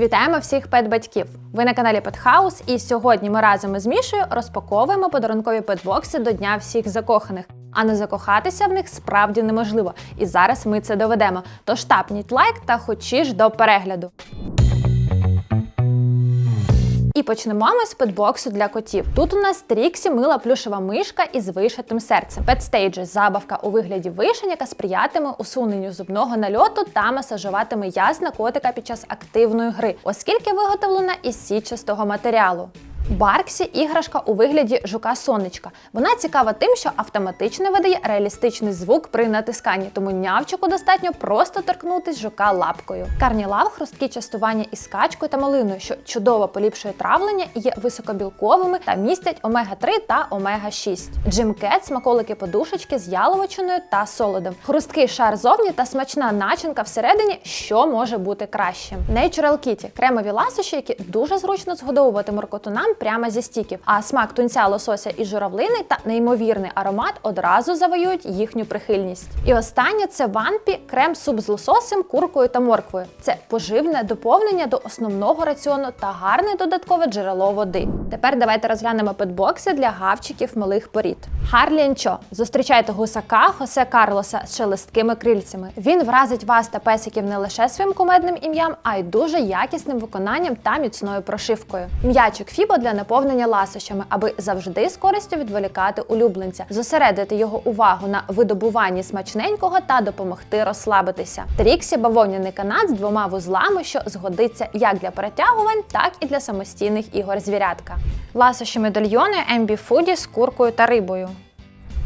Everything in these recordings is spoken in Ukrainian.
Вітаємо всіх пет-батьків! Ви на каналі Петхаус, і сьогодні ми разом із Мішею розпаковуємо подарункові петбокси до Дня всіх закоханих. А не закохатися в них справді неможливо. І зараз ми це доведемо. Тож тапніть лайк та хочеш до перегляду. І почнемо ми з петбоксу для котів. Тут у нас Тріксі мила плюшева мишка із вишитим серцем. Петстейджі забавка у вигляді вишень, яка сприятиме усуненню зубного нальоту та масажуватиме ясна котика під час активної гри, оскільки виготовлена із січастого матеріалу. Барксі іграшка у вигляді жука сонечка. Вона цікава тим, що автоматично видає реалістичний звук при натисканні, тому нявчику достатньо просто торкнутись жука лапкою. Карнілав хрусткі частування із качкою та малиною, що чудово поліпшує травлення, є високобілковими та містять омега-3 та омега-6. Джим Кет смаколики подушечки з яловичиною та солодом. Хрусткий шар зовні та смачна начинка всередині, що може бути краще. Natural Kitty – кремові ласощі, які дуже зручно згодовувати моркотунам прямо зі стіків. А смак тунця, лосося і журавлини та неймовірний аромат одразу завоюють їхню прихильність. І останнє це ванпі крем суп з лососем, куркою та морквою. Це поживне доповнення до основного раціону та гарне додаткове джерело води. Тепер давайте розглянемо петбокси для гавчиків малих порід. Харлі Енчо. Зустрічайте гусака Хосе Карлоса з шелесткими крильцями. Він вразить вас та песиків не лише своїм кумедним ім'ям, а й дуже якісним виконанням та міцною прошивкою. М'ячик Фібо для наповнення ласощами, аби завжди з користю відволікати улюбленця, зосередити його увагу на видобуванні смачненького та допомогти розслабитися. Тріксі бавовняний канат з двома вузлами, що згодиться як для перетягувань, так і для самостійних ігор звірятка. Ласощі медальйони Foodie з куркою та рибою.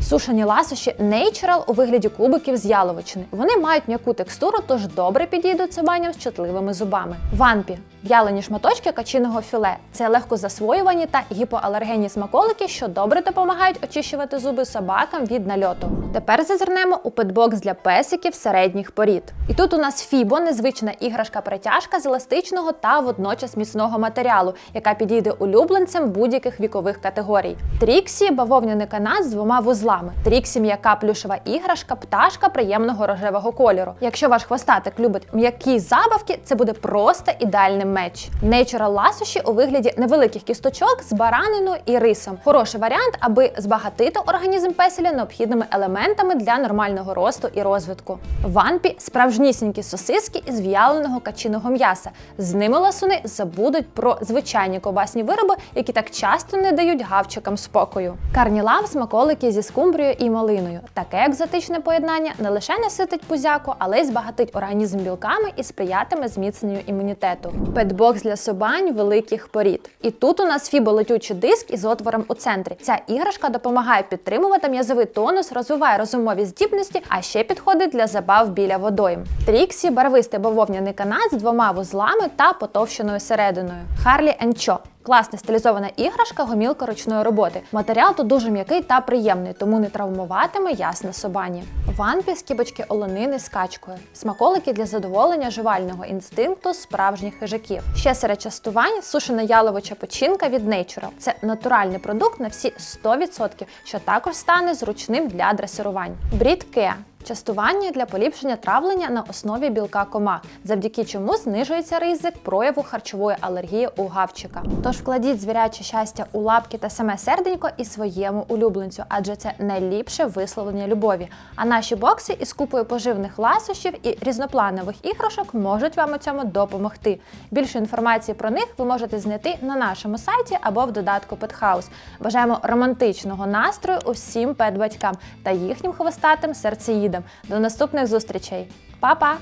Сушені ласощі Natural у вигляді кубиків з яловичини. Вони мають м'яку текстуру, тож добре підійдуть собаням з чутливими зубами. Ванпі в'ялені шматочки качиного філе. Це легко засвоювані та гіпоалергенні смаколики, що добре допомагають очищувати зуби собакам від нальоту. Тепер зазирнемо у петбокс для песиків середніх порід. І тут у нас Фібо, незвична іграшка-притяжка з еластичного та водночас міцного матеріалу, яка підійде улюбленцям будь-яких вікових категорій. Тріксі бавовняний канат з двома вузлами. Тріксі м'яка плюшева іграшка, пташка приємного рожевого кольору. Якщо ваш хвостатик любить м'які забавки, це буде просто ідеальний меч. Natural ласощі у вигляді невеликих кісточок з бараниною і рисом. Хороший варіант, аби збагатити організм песеля необхідними елементами для нормального росту і розвитку. Ванпі справжнісінькі сосиски із в'яленого качиного м'яса. З ними ласуни забудуть про звичайні ковбасні вироби, які так часто не дають гавчикам спокою. Карнілав смаколики зі скумбрією і малиною. Таке екзотичне поєднання не лише наситить пузяку, але й збагатить організм білками і сприятиме зміцненню імунітету. Петбокс для собань великих порід. І тут у нас фіболетючий диск із отвором у центрі. Ця іграшка допомагає підтримувати м'язовий тонус, розвиває розумові здібності, а ще підходить для забав біля водойм. Тріксі барвистий бавовняний канат з двома вузлами та потовщеною серединою. Харлі Енчо. Класна стилізована іграшка, гомілка ручної роботи. Матеріал тут дуже м'який та приємний, тому не травмуватиме ясне собані. Ванпі з кібочки олонини з качкою. Смаколики для задоволення жувального інстинкту справжніх хижаків. Ще серед частувань сушена яловича печінка від Natural. Це натуральний продукт на всі 100%, що також стане зручним для дресирувань. Брід Кеа. Частування для поліпшення травлення на основі білка кома, завдяки чому знижується ризик прояву харчової алергії у гавчика. Тож вкладіть звіряче щастя у лапки та саме серденько і своєму улюбленцю, адже це найліпше висловлення любові. А наші бокси із купою поживних ласощів і різнопланових іграшок можуть вам у цьому допомогти. Більше інформації про них ви можете знайти на нашому сайті або в додатку Pethouse. Бажаємо романтичного настрою усім пет-батькам та їхнім хвостатим серцеїдам. До наступних зустрічей. Па-па!